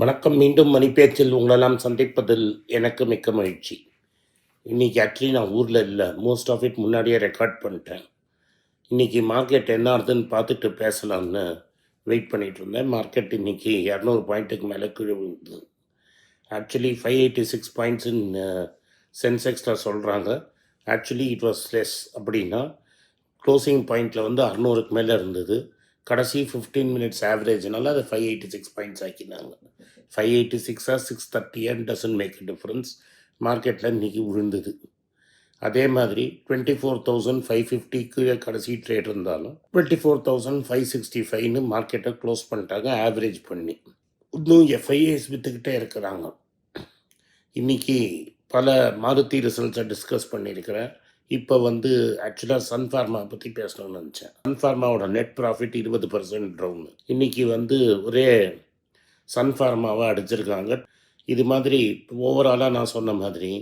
வணக்கம். மீண்டும் மணிப்பேச்சில் உங்களெல்லாம் சந்திப்பதில் எனக்கு மிக்க மகிழ்ச்சி. இன்றைக்கி ஆக்சுவலி நான் ஊரில் இல்லை. மோஸ்ட் ஆஃப் இட் முன்னாடியே ரெக்கார்ட் பண்ணிட்டேன். இன்றைக்கி மார்க்கெட் என்ன ஆகுதுன்னு பார்த்துட்டு பேசலாம்னு வெயிட் பண்ணிகிட்டு இருந்தேன். மார்க்கெட் இன்றைக்கி இரநூறு பாயிண்ட்டுக்கு மேலே கீழே விழுந்தது actually five eighty six points in சென்செக்ஸில் சொல்கிறாங்க ஆக்சுவலி இட் வாஸ் லெஸ் அப்படின்னா க்ளோசிங் பாயிண்டில் வந்து அறநூறுக்கு மேலே இருந்தது. கடைசி ஃபிஃப்டீன் மினிட்ஸ் ஆவரேஜ்னால அதை ஃபைவ் எயிட்டி சிக்ஸ் பாயிண்ட்ஸ் ஆக்கினாங்க ஃபைவ் எயிட்டி சிக்ஸா சிக்ஸ் தேர்ட்டியாக டசன் மேக் டிஃப்ரென்ஸ் மார்க்கெட்டில் இன்றைக்கி விழுந்தது. அதே மாதிரி twenty four thousand five fifty கீழே கடைசி ட்ரேட் இருந்தாலும் twenty four thousand five sixty ஃபைவ்னு மார்க்கெட்டை க்ளோஸ் பண்ணிட்டாங்க ஆவரேஜ் பண்ணி. இன்னும் எஃப்ஐஏஸ் விற்றுக்கிட்டே இருக்கிறாங்க. இன்றைக்கி பல மாருதி ரிசல்ட்ஸை டிஸ்கஸ் பண்ணியிருக்கிறேன் இப்போ வந்து ஆக்சுவலாக சன்ஃபார்மா பற்றி பேசணும்னு நினச்சேன். சன்ஃபார்மாவோட நெட் ப்ராஃபிட் இருபது பர்சன்ட் டவுன் இன்றைக்கி வந்து ஒரே சன்ஃபார்மாவை அடிச்சிருக்காங்க. இது மாதிரி ஓவராலாக நான் சொன்ன மாதிரி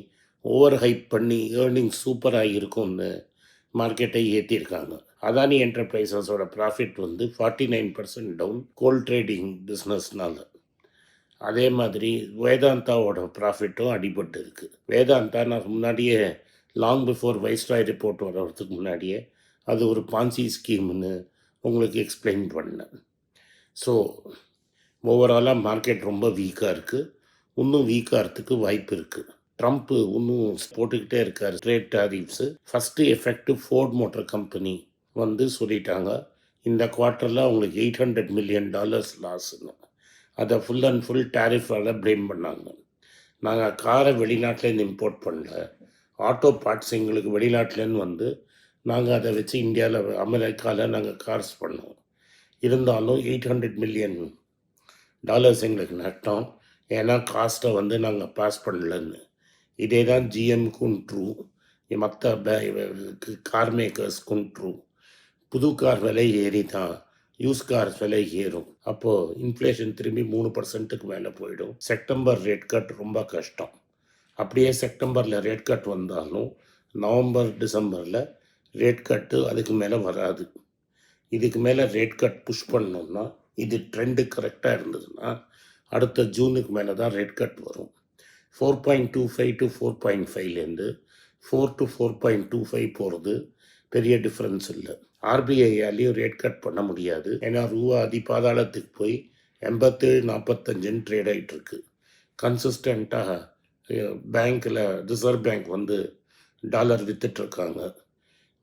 ஓவர் ஹைப் பண்ணி ஏர்னிங் சூப்பராக இருக்கும்னு மார்க்கெட்டை ஏற்றிருக்காங்க அதானி என்டர்பிரைசஸோட ப்ராஃபிட் வந்து forty nine percent down gold trading பிஸ்னஸ்னால அதே மாதிரி வேதாந்தாவோட ப்ராஃபிட்டும் அடிபட்டு இருக்குது வேதாந்தா நான் முன்னாடியே லாங் பிஃபோர் வைஸ்ராய் ரிப்போர்ட் வர்றதுக்கு முன்னாடியே அது ஒரு பான்சி ஸ்கீம்னு உங்களுக்கு எக்ஸ்பிளைன் பண்ணேன். ஸோ ஓவராலாக மார்க்கெட் ரொம்ப வீக்காக இருக்குது இன்னும் வீக்காகிறதுக்கு வாய்ப்பு இருக்குது ட்ரம்ப்பு இன்னும் போட்டுக்கிட்டே இருக்கார். Trade tariffs first effective Ford motor company வந்து சொல்லிட்டாங்க. இந்த குவார்ட்டரில் அவங்களுக்கு எயிட் ஹண்ட்ரட் மில்லியன் டாலர்ஸ் லாஸ்ன்னு அதை ஃபுல் அண்ட் ஃபுல் டேரிஃபால் ப்ளேம் பண்ணாங்க. நாங்கள் காரை வெளிநாட்டிலேருந்து இம்போர்ட் பண்ணல. ஆட்டோ பார்ட்ஸ் எங்களுக்கு வெளிநாட்டிலேருந்து வந்து நாங்கள் அதை வச்சு இந்தியாவில் அமெரிக்காவில் நாங்கள் கார்ஸ் பண்ணோம். இருந்தாலும் எயிட் ஹண்ட்ரட் மில்லியன் டாலர்ஸ் எங்களுக்கு நட்டோம் ஏன்னா காஸ்ட்டை வந்து நாங்கள் பாஸ் பண்ணலன்னு. இதே தான் ஜிஎம்க்கும் ட்ரூ மற்ற கார் மேக்கர்ஸ்க்கும் ட்ரூ புது கார் விலை ஏறி தான் யூஸ் கார் விலை ஏறும். அப்போது இன்ஃப்ளேஷன் திரும்பி மூணு பர்சன்ட்டுக்கு மேலே போயிடும். செப்டம்பர் ரேட் கட் ரொம்ப கஷ்டம். அப்படியே செப்டம்பரில் ரேட் கட் வந்தாலும் நவம்பர் டிசம்பரில் ரேட் கட்டு அதுக்கு மேலே வராது. இதுக்கு மேலே ரேட் கட் புஷ் பண்ணோம்னா இது ட்ரெண்டு கரெக்டாக இருந்ததுன்னா அடுத்த ஜூனுக்கு மேலே தான் ரேட் கட் வரும் four point two five to four point ஃபைவ்லேருந்து four to four point two five போகிறது பெரிய டிஃப்ரென்ஸ் இல்லை. ஆர்பிஐயாலேயும் ரேட் கட் பண்ண முடியாது. ஏன்னா ரூபா அதிபாதாளத்துக்கு போய் எண்பத்தேழு நாற்பத்தஞ்சுன்னு ட்ரேட் ஆகிட்டுருக்கு கன்சிஸ்டண்ட்டாக பேங்க்கில் ரிசர்வ் பேங்க் வந்து டாலர் விற்றுட்ருக்காங்க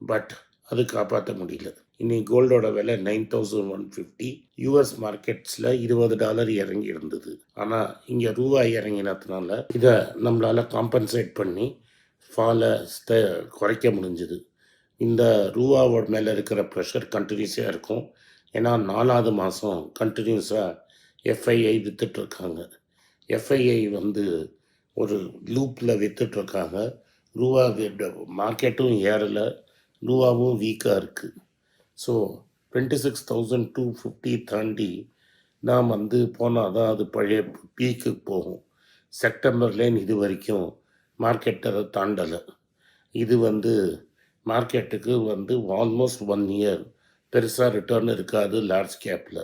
பட் அது காப்பாற்ற முடியல. இன்னைக்கு கோல்டோட விலை nine thousand one fifty. US மார்க்கெட்ஸில் இருபது டாலர் இறங்கி இருந்தது. ஆனால் இங்கே ரூபாய் இறங்கினதுனால இதை நம்மளால் காம்பன்சேட் பண்ணி ஃபாலை குறைக்க முடிஞ்சுது. இந்த ரூபாவோட மேலே இருக்கிற ப்ரெஷர் கண்டினியூஸாக இருக்கும். ஏன்னா நாலாவது மாதம் கண்டினியூஸாக எஃப்ஐஐ விற்றுட்ருக்காங்க எஃப்ஐஐ வந்து ஒரு லூப்பில் விற்றுட்ருக்காங்க ரூபா மார்க்கெட்டும் ஏறலை. ரூபாவும் வீக்காக இருக்குது so twenty six thousand two fifty தாண்டி நாம் வந்து போனால் தான் அது பழைய பீக்கு போகும். செப்டம்பர்லேன்னு இது வரைக்கும் மார்க்கெட்டை தாண்டலை. இது வந்து மார்க்கெட்டுக்கு வந்து ஆல்மோஸ்ட் ஒன் இயர் பெருசாக ரிட்டர்ன் இருக்காது லார்ஜ் கேப்பில்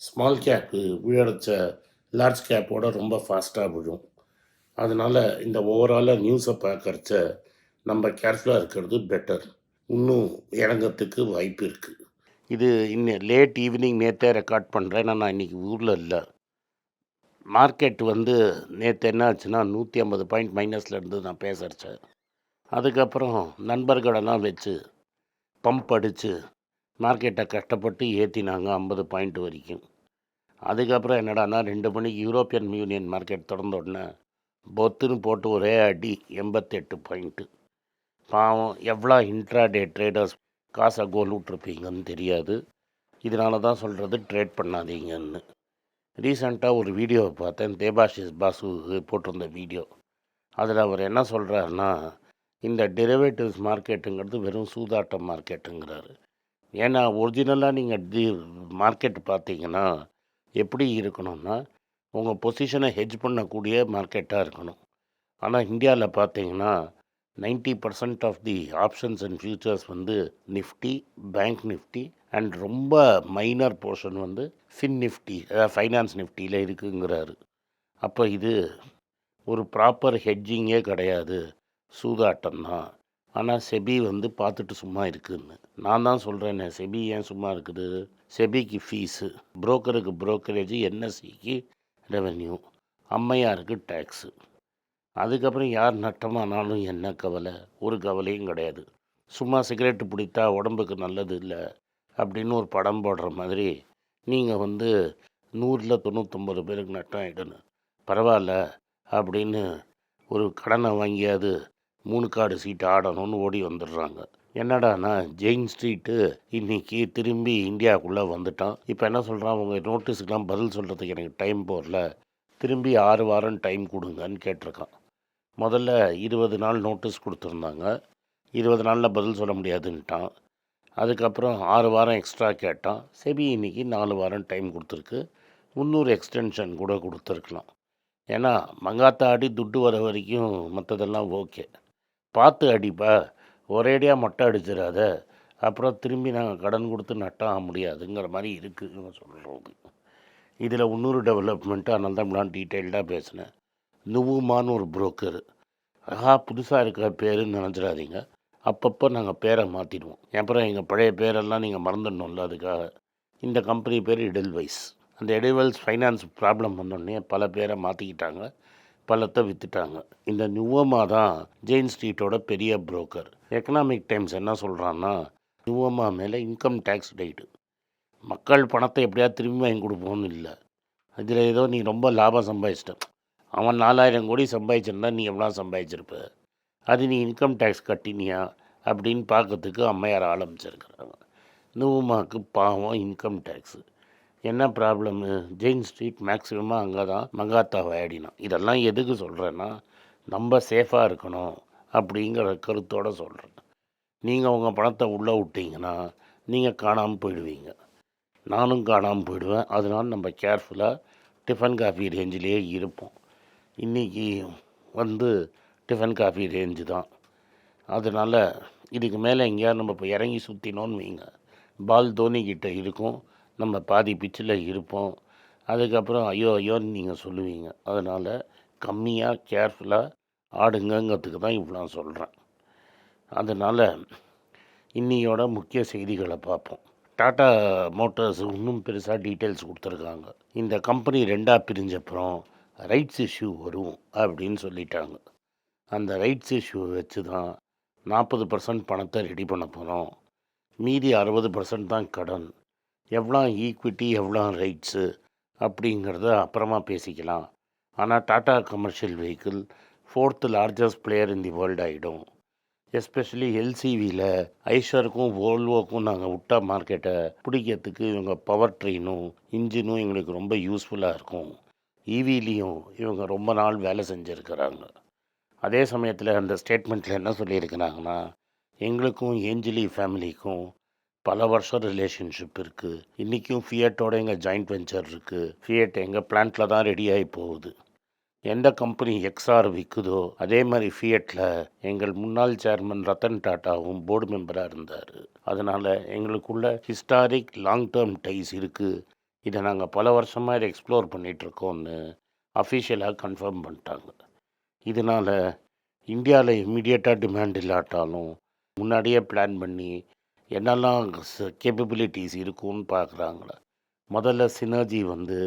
ஸ்மால் கேப்பு விழடைச்ச லார்ஜ் கேப்போட ரொம்ப ஃபாஸ்ட்டாக விழும். அதனால் இந்த ஓவராலாக நியூஸை பார்க்கறச்ச நம்ம கேர்ஃபுல்லாக இருக்கிறது பெட்டர் இன்னும் இறங்கிறதுக்கு வாய்ப்பு இருக்குது இது இன்னும் லேட் ஈவினிங் நேற்றே ரெக்கார்ட் பண்ணுறேன் நான் இன்றைக்கி ஊரில் இல்லை. மார்க்கெட் வந்து நேற்று என்ன ஆச்சுன்னா நூற்றி ஐம்பது பாயிண்ட் மைனஸில் இருந்து நான் பேசுகிறச்சேன் அதுக்கப்புறம் நண்பர்களெல்லாம் வச்சு பம்ப் அடித்து மார்க்கெட்டை கஷ்டப்பட்டு ஏற்றினாங்க ஐம்பது பாயிண்ட் வரைக்கும். அதுக்கப்புறம் என்னடானா ரெண்டு மணிக்கு யூரோப்பியன் யூனியன் மார்க்கெட் திறந்த உடனே பொத்துன்னு போட்டு ஒரே அடி எண்பத்தெட்டு பாயிண்ட்டு பாவம் எவ்வளோ இன்ட்ராடே ட்ரேடர்ஸ் காசை கோல் விட்ருப்பீங்கன்னு தெரியாது. இதனால தான் சொல்கிறது ட்ரேட் பண்ணாதீங்கன்னு. ரீசண்டாக ஒரு வீடியோவை பார்த்தேன் தேபாஷிஸ் பாசு போட்டிருந்த வீடியோ அதில் அவர் என்ன சொல்கிறாருன்னா இந்த டெரிவேட்டிவ்ஸ் மார்க்கெட்டுங்கிறது வெறும் சூதாட்டம் மார்க்கெட்டுங்கிறாரு ஏன்னா ஒரிஜினலாக நீங்கள் டி மார்க்கெட் பார்த்தீங்கன்னா எப்படி இருக்கணும்னா உங்கள் பொசிஷனை ஹெஜ் பண்ணக்கூடிய மார்க்கெட்டாக இருக்கணும். ஆனால் இந்தியாவில் பார்த்தீங்கன்னா ninety percent of the options and futures வந்து நிஃப்டி பேங்க் நிஃப்டி அண்ட் ரொம்ப மைனர் போர்ஷன் வந்து ஃபின் நிஃப்டி அதாவது ஃபைனான்ஸ் நிஃப்டியில் இருக்குங்கிறாரு. அப்போ இது ஒரு ப்ராப்பர் ஹெட்ஜிங்கே கிடையாது. சூதாட்டம் தான். ஆனால் செபி வந்து பார்த்துட்டு சும்மா இருக்குதுன்னு நான் தான் சொல்கிறேனே செபி ஏன் சும்மா இருக்குது? செபிக்கு ஃபீஸு புரோக்கருக்கு புரோக்கரேஜ் என்எஸ்சிக்கு ரெவென்யூ. அம்மையாருக்கு டேக்ஸு. அதுக்கப்புறம் யார் நட்டமானாலும் என்ன கவலை? ஒரு கவலையும் கிடையாது. சும்மா சிகரெட்டு பிடித்தா உடம்புக்கு நல்லது இல்லை அப்படின்னு ஒரு படம் போடுற மாதிரி நீங்கள் வந்து நூறில் தொண்ணூத்தொம்பது பேருக்கு நட்டம் ஆகிடணும் பரவாயில்ல அப்படின்னு ஒரு கடனை வாங்கியாவது மூணு கார்டு சீட்டு ஆடணும்னு ஓடி வந்துடுறாங்க. என்னடானா ஜெயின் ஸ்ட்ரீட்டு இன்னைக்கு திரும்பி இந்தியாவுக்குள்ளே வந்துட்டான். இப்போ என்ன சொல்கிறான் உங்கள் நோட்டீஸுக்கெலாம் பதில் சொல்கிறதுக்கு எனக்கு டைம் போடல. திரும்பி ஆறு வாரம் டைம் கொடுங்கன்னு கேட்டிருக்கான். முதல்ல இருபது நாள் நோட்டீஸ் கொடுத்துருந்தாங்க. இருபது நாளில் பதில் சொல்ல முடியாதுன்ட்டான் அதுக்கப்புறம் ஆறு வாரம் எக்ஸ்ட்ரா கேட்டான். செபி இன்னைக்கு நாலு வாரம் டைம் கொடுத்துருக்கு. முந்நூறு எக்ஸ்டென்ஷன் கூட கொடுத்துருக்கலாம். ஏன்னா மங்காத்தா அடி துட்டு வர வரைக்கும் மற்றதெல்லாம் ஓகே பார்த்து அடிப்பா. ஒரேடியாக மொட்டை அடிச்சிடாத. அப்புறம் திரும்பி நாங்கள் கடன் கொடுத்து நட்டாக முடியாதுங்கிற மாதிரி இருக்குதுன்னு சொல்கிறோம் இதில் இன்னொரு டெவலப்மெண்ட்டு அதனால தான் நான் டீட்டெயில்டாக பேசினேன். நுவுமான்னு ஒரு புரோக்கர் ஆஹா புதுசாக இருக்க பேருன்னு நினச்சிடாதீங்க. அப்பப்போ நாங்கள் பேரை மாற்றிடுவோம் அப்புறம் எங்கள் பழைய பேரெல்லாம் நீங்கள் மறந்துடணும்ல அதுக்காக. இந்த கம்பெனி பேர் இடல்வைஸ் அந்த எடிவல்ஸ் ஃபைனான்ஸ் ப்ராப்ளம் வந்தோடனே பல பேரை மாற்றிக்கிட்டாங்க பழத்தை விற்றுட்டாங்க இந்த நியூவமா தான் ஜெயின் ஸ்ட்ரீட்டோட பெரிய புரோக்கர் எக்கனாமிக் டைம்ஸ் என்ன சொல்கிறான்னா நியூவமா மேலே இன்கம் டேக்ஸ் ரைடு மக்கள் பணத்தை எப்படியாவது திரும்பி வாங்கி கொடுப்போம்னு இல்லை. இதில் ஏதோ நீ ரொம்ப லாபம் சம்பாதிச்சிட்ட. அவன் நாலாயிரம் கோடி சம்பாதிச்சிருந்தா நீ எவ்வளோ சம்பாதிச்சிருப்ப? அது நீ இன்கம் டேக்ஸ் கட்டினியா? அப்படின்னு பார்க்கறதுக்கு அம்மையார் ஆரம்பிச்சிருக்கிறாங்க நுவமாக்கு பாவம் இன்கம் டேக்ஸு என்ன ப்ராப்ளமு ஜெயின் ஸ்ட்ரீட் மேக்ஸிமமாக அங்கே தான் மங்காத்தா ஆடினான் இதெல்லாம் எதுக்கு சொல்கிறேன்னா நம்ம சேஃபாக இருக்கணும் அப்படிங்கிற கருத்தோடு சொல்கிறேன் நீங்கள் உங்கள் பணத்தை உள்ளே விட்டீங்கன்னா நீங்கள் காணாமல் போயிடுவீங்க. நானும் காணாமல் போயிடுவேன். அதனால நம்ம கேர்ஃபுல்லாக டிஃபன் காஃபி ரேஞ்சிலேயே இருப்போம். இன்றைக்கி வந்து டிஃபன் காஃபி ரேஞ்சு தான். அதனால் இதுக்கு மேலே எங்கேயாவது நம்ம இப்போ இறங்கி சுற்றினோன்னு வைங்க. பால் தோனி இருக்கும். நம்ம பாதி பிச்சில் இருப்போம். அதுக்கப்புறம் ஐயோ ஐயோன்னு நீங்கள் சொல்லுவீங்க. அதனால் கம்மியாக கேர்ஃபுல்லாக ஆடுங்கங்கிறதுக்கு தான் இவ்வளோ சொல்கிறேன் அதனால் இன்னியோட முக்கிய செய்திகளை பார்ப்போம். டாடா மோட்டார்ஸ் இன்னும் பெருசாக டீட்டெயில்ஸ் கொடுத்துருக்காங்க. இந்த கம்பெனி ரெண்டாக பிரிஞ்சப்புறம் ரைட்ஸ் இஷ்யூ வரும் அப்படின்னு சொல்லிட்டாங்க. அந்த ரைட்ஸ் இஷ்யூ வச்சு தான் நாற்பது பர்சன்ட் பணத்தை ரெடி பண்ண போகிறோம் மீதி அறுபது பர்சன்ட் தான் கடன். எவ்வளோ ஈக்விட்டி எவ்வளோ ரைட்ஸு அப்படிங்கிறத அப்புறமா பேசிக்கலாம். ஆனால் Tata commercial vehicle fourth largest player in the world ஆகிடும் எஸ்பெஷலி எல்சிவியில் ஐஷருக்கும் வோல்வோக்கும் நாங்கள் விட்டா மார்க்கெட்டை பிடிக்கிறதுக்கு இவங்க பவர் ட்ரெயினும் இன்ஜினும் எங்களுக்கு ரொம்ப யூஸ்ஃபுல்லாக இருக்கும். ஈவிலையும் இவங்க ரொம்ப நாள் வேலை செஞ்சுருக்கிறாங்க. அதே சமயத்தில் அந்த ஸ்டேட்மெண்ட்டில் என்ன சொல்லியிருக்கிறாங்கன்னா எங்களுக்கும் ஏஞ்சலி ஃபேமிலிக்கும் பல வருஷம் ரிலேஷன்ஷிப் இருக்குது இன்றைக்கும் ஃபியட்டோட எங்கள் ஜாயிண்ட் வெஞ்சர் இருக்குது ஃபியட் எங்கள் பிளான்ட்டில் தான் ரெடி ஆகி போகுது. எந்த கம்பெனி எக்ஸ்ஆர் விற்குதோ அதே மாதிரி ஃபியட்டில் எங்கள் முன்னாள் சேர்மன் ரத்தன் டாட்டாவும் போர்டு மெம்பராக இருந்தார். அதனால் எங்களுக்குள்ள ஹிஸ்டாரிக் லாங் டேர்ம் டைஸ் இருக்குது இதை நாங்கள் பல வருஷமாக இதை எக்ஸ்ப்ளோர் பண்ணிகிட்ருக்கோன்னு அஃபிஷியலாக கன்ஃபார்ம் பண்ணிட்டாங்க. இதனால் இந்தியாவில் இம்மிடியட்டாக டிமாண்ட் இல்லாட்டாலும் முன்னாடியே பிளான் பண்ணி என்னெல்லாம் கேப்பபிலிட்டிஸ் இருக்கும்னு பார்க்குறாங்கள. முதல்ல சினர்ஜி வந்து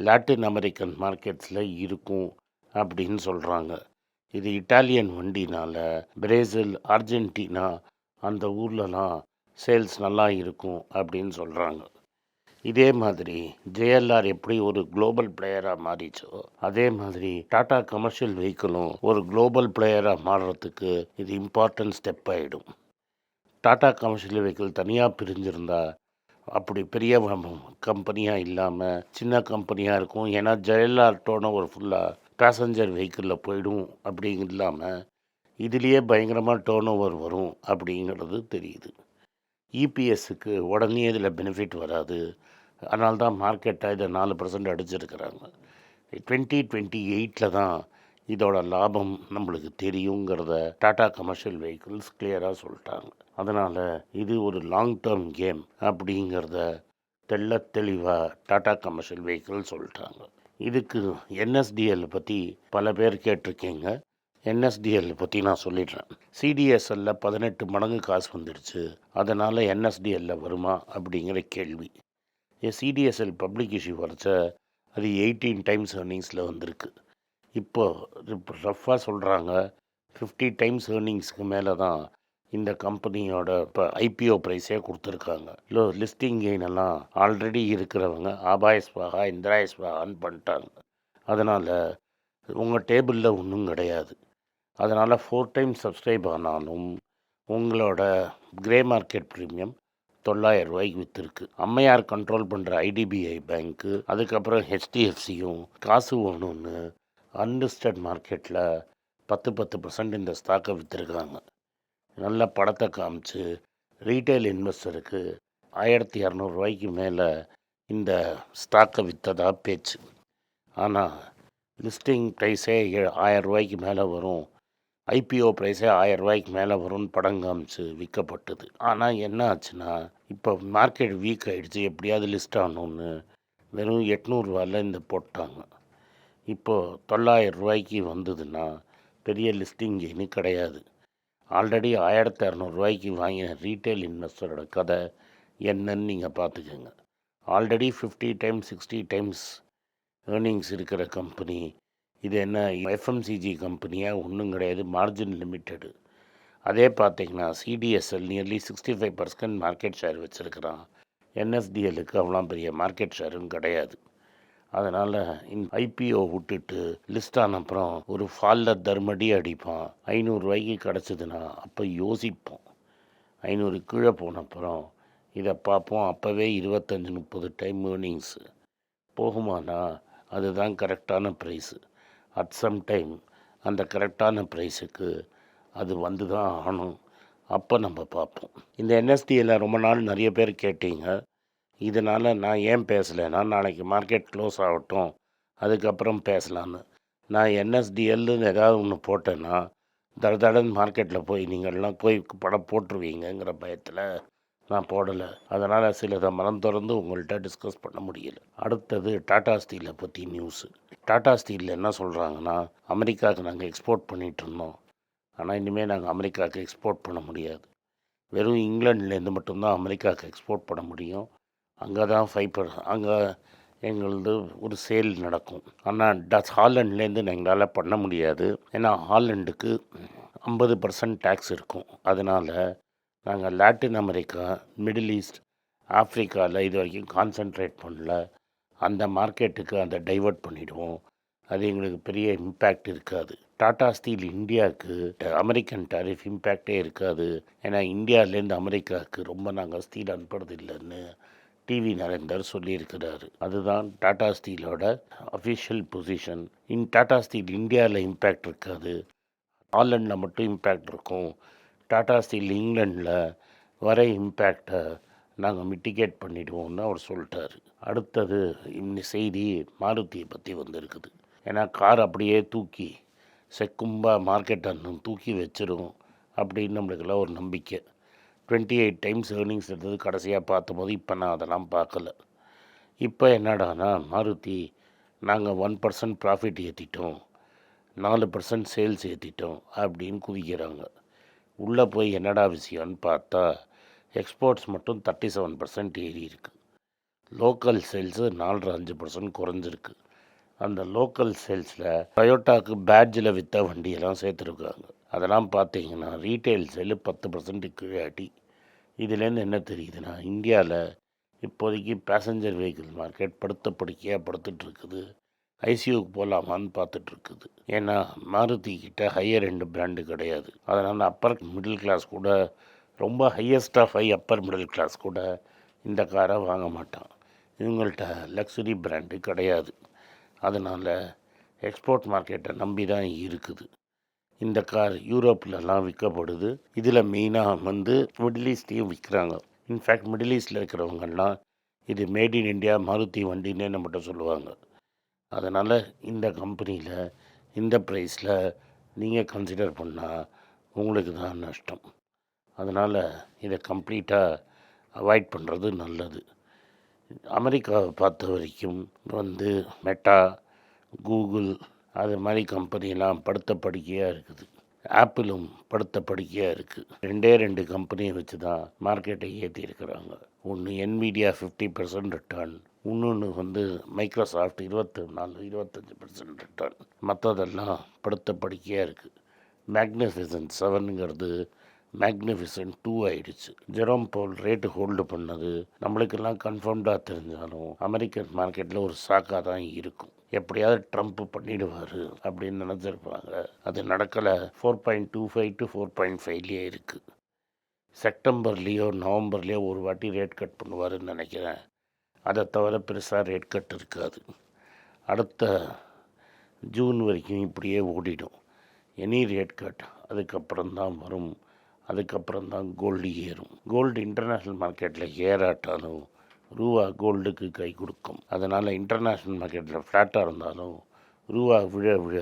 லாட்டின் அமெரிக்கன் மார்க்கெட்ஸில் இருக்கும் அப்படின்னு சொல்கிறாங்க இது இட்டாலியன் வண்டினால் பிரேசில் அர்ஜென்டினா அந்த ஊர்லலாம் சேல்ஸ் நல்லா இருக்கும் அப்படின்னு சொல்கிறாங்க இதே மாதிரி ஜேஎல்ஆர் எப்படி ஒரு குளோபல் பிளேயராக மாறிச்சோ அதே மாதிரி டாடா கமர்ஷியல் வெஹிக்கிளும் ஒரு குளோபல் பிளேயராக மாறுறதுக்கு இது இம்பார்ட்டன்ட் ஸ்டெப் ஆகிடும் டாடா கமர்ஷியல் வெஹிக்கிள் தனியாக பிரிஞ்சிருந்தா அப்படி பெரிய கம்பெனியாக இல்லாமல் சின்ன கம்பெனியாக இருக்கும். ஏன்னா ஜெயலலிதா ஒரு ஃபுல்லாக பேசஞ்சர் வெஹிக்கிளில் போயிடும் அப்படிங்க இல்லாமல் இதுலேயே பயங்கரமாக டேர்ன் ஓவர் வரும் அப்படிங்கிறது தெரியுது. இபிஎஸ்க்கு உடனே இதில் பெனிஃபிட் வராது. அதனால்தான் தான் இதை நாலு பர்சன்ட் அடிச்சிருக்கிறாங்க. டுவெண்ட்டி டுவெண்ட்டி எயிட்டில் தான் இதோட லாபம் நம்மளுக்கு தெரியுங்கிறத டாடா கமர்ஷியல் வெஹிக்கிள்ஸ் கிளியராக சொல்லிட்டாங்க. அதனால் இது ஒரு லாங் டேர்ம் கேம் அப்படிங்கிறத தெள்ள தெளிவாக டாடா கமர்ஷியல் வெஹிக்கிள் சொல்லிட்டாங்க. இதுக்கு என்எஸ்டிஎல் பற்றி பல பேர் கேட்டிருக்கீங்க. என்எஸ்டிஎல் பற்றி நான் சொல்லிடுறேன். சிடிஎஸ்எல்ல பதினெட்டு மடங்கு காசு வந்துடுச்சு. அதனால் என்எஸ்டிஎல்ல வருமா அப்படிங்கிற கேள்வி. சிடிஎஸ்எல் பப்ளிக் இஷ்யூ வரைச்ச அது எயிட்டீன் டைம்ஸ் ஏர்னிங்ஸில் வந்திருக்கு. இப்போ ரஃப்பாக சொல்கிறாங்க ஃபிஃப்டி டைம்ஸ் ஏர்னிங்ஸ்க்கு மேலே தான் இந்த கம்பெனியோட இப்போ ஐபிஓ ப்ரைஸே கொடுத்துருக்காங்க. இல்லை லிஸ்டிங் கெயின் எல்லாம் ஆல்ரெடி இருக்கிறவங்க ஆபாயஸ்வாகா இந்திராயஸ்வாகான்னு பண்ணிட்டாங்க. அதனால் உங்கள் டேபிளில் ஒன்றும் கிடையாது. அதனால் ஃபோர் டைம் சப்ஸ்கிரைப் ஆனாலும் உங்களோட கிரே மார்க்கெட் ப்ரீமியம் தொள்ளாயிரம் ரூபாய்க்கு விற்றுருக்கு அம்மையார் கண்ட்ரோல் பண்ணுற ஐடிபிஐ பேங்க்கு அதுக்கப்புறம் ஹெச்டிஎஃப்சியும் காசு ஒன்று அன்லிஸ்டட் மார்க்கெட்டில் பத்து பத்து பர்சன்ட் இந்த ஸ்டாக்கை விற்றுருக்காங்க நல்ல படத்தை காமிச்சு ரீட்டைல் இன்வெஸ்டருக்கு ஆயிரத்தி இரநூறுவாய்க்கு மேலே இந்த ஸ்டாக்கை விற்றதா பேச்சு. ஆனால் லிஸ்டிங் ப்ரைஸே ஆயரூவாய்க்கு மேலே வரும். ஐபிஓ ப்ரைஸே ஆயரூவாய்க்கு மேலே வரும்னு படம் காமிச்சு விற்கப்பட்டது ஆனால் என்ன ஆச்சுன்னா இப்போ மார்க்கெட் வீக் ஆகிடுச்சு எப்படியாவது லிஸ்ட் ஆகணும்னு வெறும் எட்நூறுவாயில் இந்த போட்டாங்க. இப்போது தொள்ளாயிரம் ரூபாய்க்கு வந்ததுன்னா பெரிய லிஸ்டிங் கெயினு கிடையாது. ஆல்ரெடி ஆயிரத்தி இரநூறுவாய்க்கு வாங்கின ரீட்டைல் இன்வெஸ்டரோட கதை என்னன்னு நீங்கள் பார்த்துக்கோங்க. Already fifty times sixty times earnings இருக்கிற கம்பெனி இது என்ன எஃப்எம்சிஜி கம்பெனியாக ஒன்றும் கிடையாது. Margin limited. அதே பார்த்தீங்கன்னா CDSL nearly sixty five percent market share வச்சுருக்கிறான். என்எஸ்டிஎலுக்கு அவ்வளோ பெரிய மார்க்கெட் ஷேரும் கிடையாது. அதனால் இந்த ஐபிஓ விட்டுட்டு லிஸ்ட் ஆன அப்புறம் ஒரு ஃபாலில் தர்மடி அடிப்பான். ஐநூறுரூவாய்க்கு கிடச்சிதுன்னா அப்போ யோசிப்போம். ஐநூறு கீழே போன அப்புறம் இதை பார்ப்போம். அப்போவே இருபத்தஞ்சி முப்பது டைம் ஏர்னிங்ஸு போகுமானா அதுதான் கரெக்டான ப்ரைஸு அட் சம் டைம் அந்த கரெக்டான ப்ரைஸுக்கு அது வந்து தான் ஆகணும். அப்போ நம்ம பார்ப்போம். இந்த என்எஸ்டியில் ரொம்ப நாள் நிறைய பேர் கேட்டீங்க. இதனால் நான் ஏன் பேசலைன்னா நாளைக்கு மார்க்கெட் க்ளோஸ் ஆகட்டும் அதுக்கப்புறம் பேசலான்னு. நான் என்எஸ்டிஎல்னு ஏதாவது ஒன்று போட்டேன்னா தட தடன் மார்க்கெட்டில் போய் நீங்கள்லாம் போய் படம் போட்டுருவீங்கங்கிற பயத்தில் நான் போடலை. அதனால் சிலதை மனம் திறந்து உங்கள்கிட்ட டிஸ்கஸ் பண்ண முடியல. அடுத்தது டாடா ஸ்டீலை பற்றி நியூஸு டாடா ஸ்டீலில் என்ன சொல்கிறாங்கன்னா அமெரிக்காவுக்கு நாங்கள் எக்ஸ்போர்ட் பண்ணிகிட்டு இருந்தோம். ஆனால் இனிமேல் நாங்கள் அமெரிக்காவுக்கு எக்ஸ்போர்ட் பண்ண முடியாது. வெறும் இங்கிலாந்துலேருந்து மட்டும்தான் அமெரிக்காவுக்கு எக்ஸ்போர்ட் பண்ண முடியும். அங்கே தான் ஃபைபர் அங்கே எங்களது ஒரு சேல் நடக்கும். ஆனால் டச் ஹாலண்ட்லேருந்து எங்களால் பண்ண முடியாது. ஏன்னா ஹாலண்டுக்கு ஐம்பது பர்சன்ட் டேக்ஸ் இருக்கும். அதனால் நாங்கள் லாட்டின் அமெரிக்கா மிடில் ஈஸ்ட் ஆஃப்ரிக்காவில் இது வரைக்கும் கான்சென்ட்ரேட் பண்ணல. அந்த மார்க்கெட்டுக்கு அதை டைவர்ட் பண்ணிவிடுவோம் அது எங்களுக்கு பெரிய இம்பேக்ட் இருக்காது. டாடா ஸ்டீல் இந்தியாவுக்கு அமெரிக்கன் டாரிஃப் இம்பேக்டே இருக்காது. ஏன்னா இந்தியாவிலேருந்து அமெரிக்காவுக்கு ரொம்ப நாங்கள் ஸ்டீல் அனுப்புறது இல்லைன்னு டிவி நரேந்தர் சொல்லியிருக்கிறார். அதுதான் Tata ஸ்டீலோட official position in Tata steel இந்தியாவில் இம்பேக்ட் இருக்காது. ஹாலண்டில் மட்டும் இம்பேக்ட் இருக்கும். டாடா ஸ்டீல் இங்கிலாண்டில் வர இம்பேக்டை நாங்கள் மிட்டிகேட் பண்ணிடுவோம்னு அவர் சொல்லிட்டார். அடுத்தது இந்த செய்தி மாருதியை பற்றி வந்திருக்குது. ஏன்னா கார் அப்படியே தூக்கி செக்கும்பா மார்க்கெட் அண்ணன் தூக்கி வச்சிரும் அப்படின்னு நம்மளுக்கெல்லாம் ஒரு நம்பிக்கை. டுவெண்ட்டி எயிட் டைம்ஸ் ஏர்னிங்ஸ் இருந்தது. கடைசியாக பார்த்தபோது இப்போ நான் அதெல்லாம் பார்க்கல. இப்போ என்னடானா மாருதி நாங்கள் ஒன் பர்சன்ட் ப்ராஃபிட் ஏற்றிட்டோம் நாலு பர்சன்ட் சேல்ஸ் ஏற்றிட்டோம் அப்படின்னு குதிக்கிறாங்க உள்ளே போய் என்னடா விஷயம்னு பார்த்தா எக்ஸ்போர்ட்ஸ் மட்டும் தேர்ட்டி செவன் பர்சன்ட் ஏறி இருக்கு. லோக்கல் சேல்ஸு நாலு அஞ்சு பர்சன்ட் குறைஞ்சிருக்கு. அந்த லோக்கல் சேல்ஸில் டொயோட்டாக்கு பேட்ஜில் விற்ற வண்டியெல்லாம் சேர்த்துருக்காங்க. அதெல்லாம் பார்த்தீங்கன்னா ரீட்டைல் செல்லு பத்து பர்சன்ட் கீழாட்டி இதுலேருந்து என்ன தெரியுதுன்னா இந்தியாவில் இப்போதைக்கு பேசஞ்சர் வெஹிக்கிள் மார்க்கெட் படுத்த படுக்கையாக படுத்துட்ருக்குது ஐசியூக்கு போகலாமான்னு பார்த்துட்ருக்குது ஏன்னா மாருதி கிட்ட ஹையர் ரெண்டு பிராண்டு கிடையாது. அதனால் அப்பர் மிடில் கிளாஸ் கூட ரொம்ப highest of high upper middle class கூட இந்த காரை வாங்க மாட்டான். இவங்கள்ட்ட லக்ஸுரி பிராண்டு கிடையாது. அதனால் எக்ஸ்போர்ட் மார்க்கெட்டை நம்பி தான் இருக்குது. இந்த கார் யூரோப்லலாம் விற்கப்படுது. இதில் மெயினாக வந்து மிடில் ஈஸ்ட்லேயும் விற்கிறாங்க. இன்ஃபேக்ட் மிடில் ஈஸ்டில் இருக்கிறவங்கெல்லாம் இது மேட் இன் இண்டியா மாருதி வண்டின்னே நம்மகிட்ட சொல்லுவாங்க. அதனால் இந்த கம்பெனியில் இந்த ப்ரைஸில் நீங்கள் கன்சிடர் பண்ணால் உங்களுக்கு தான் நஷ்டம். அதனால் இதை கம்ப்ளீட்டாக அவாய்ட் பண்ணுறது நல்லது. அமெரிக்காவை பார்த்த வரைக்கும் வந்து மெட்டா கூகுள் அது மாதிரி கம்பெனிலாம் படுத்த படுக்கையாக இருக்குது. ஆப்பிளும் படுத்த படுக்கையாக இருக்குது ரெண்டே ரெண்டு கம்பெனியை வச்சு தான் மார்க்கெட்டை ஏற்றி இருக்கிறாங்க. ஒன்று என்விடியா ஃபிஃப்டி பர்சன்ட் ரிட்டர்ன் இன்னொன்று வந்து மைக்ரோசாஃப்ட் இருபத்தி நாலு இருபத்தஞ்சி பர்சன்ட் ரிட்டர்ன் மற்றதெல்லாம் படுத்த படுக்கையாக இருக்குது மேக்னிஃபிசன்ட் செவனுங்கிறது மேக்னிஃபிசன்ட் டூ ஆயிடுச்சு. ஜெரோம் போல் ரேட்டு ஹோல்டு பண்ணது நம்மளுக்கெல்லாம் கன்ஃபார்ம்டாக தெரிஞ்சாலும் அமெரிக்கன் மார்க்கெட்டில் ஒரு சாக்காக தான் இருக்கும். எப்படியாவது ட்ரம்ப் பண்ணிடுவார் அப்படின்னு நினச்சிருப்பாங்க. அது நடக்கலை. Four point two five to four point ஃபைவ்லேயே இருக்குது செப்டம்பர்லேயோ நவம்பர்லேயோ ஒரு வாட்டி ரேட் கட் பண்ணுவாருன்னு நினைக்கிறேன். அதை தவிர பெருசாக ரேட் கட் இருக்காது. அடுத்த ஜூன் வரைக்கும் இப்படியே ஓடிடும். எனி ரேட் கட் அதுக்கப்புறம் தான் வரும். அதுக்கப்புறம் தான் கோல்டு ஏறும். கோல்டு இன்டர்நேஷ்னல் மார்க்கெட்டில் ஏறாட்டாலும் ரூபா கோல்டுக்கு கை கொடுக்கும். அதனால் இன்டர்நேஷ்னல் மார்க்கெட்டில் ஃப்ளாட்டாக இருந்தாலும் ரூபா விழ விழ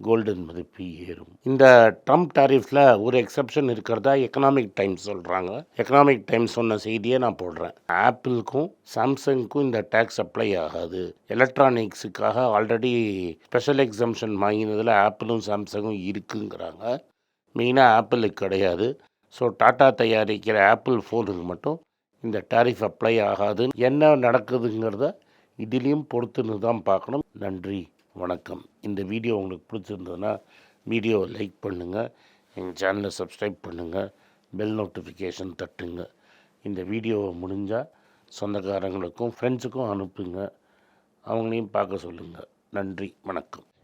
கோல்டன் மதிப்பு ஏறும். இந்த ட்ரம்ப் டாரிஃபில் ஒரு எக்ஸப்ஷன் இருக்கிறதா எக்கனாமிக் டைம்ஸ் சொல்கிறாங்க எக்கனாமிக் டைம்ஸ் சொன்ன செய்தியை நான் போடுறேன். ஆப்பிளுக்கும் சாம்சங்க்கும் இந்த டேக்ஸ் அப்ளை ஆகாது. எலக்ட்ரானிக்ஸுக்காக ஆல்ரெடி ஸ்பெஷல் எக்ஸம்ஷன் வாங்கினதில் ஆப்பிளும் சாம்சங்கும் இருக்குங்கிறாங்க. மெயினாக ஆப்பிளுக்கு கிடையாது. ஸோ டாட்டா தயாரிக்கிற ஆப்பிள் ஃபோனுக்கு மட்டும் இந்த டாரிஃப் அப்ளை ஆகாது. என்ன நடக்குதுங்கிறத இதுலேயும் பொறுத்துன்னு தான் பார்க்கணும். நன்றி வணக்கம். இந்த வீடியோ உங்களுக்கு பிடிச்சிருந்ததுன்னா வீடியோவை லைக் பண்ணுங்கள் எங்கள் சேனலை சப்ஸ்கிரைப் பண்ணுங்கள் பெல் நோட்டிஃபிகேஷன் தட்டுங்க. இந்த வீடியோவை முடிஞ்சால் சொந்தக்காரங்களுக்கும் ஃப்ரெண்ட்ஸுக்கும் அனுப்புங்க. அவங்களையும் பார்க்க சொல்லுங்கள் நன்றி வணக்கம்.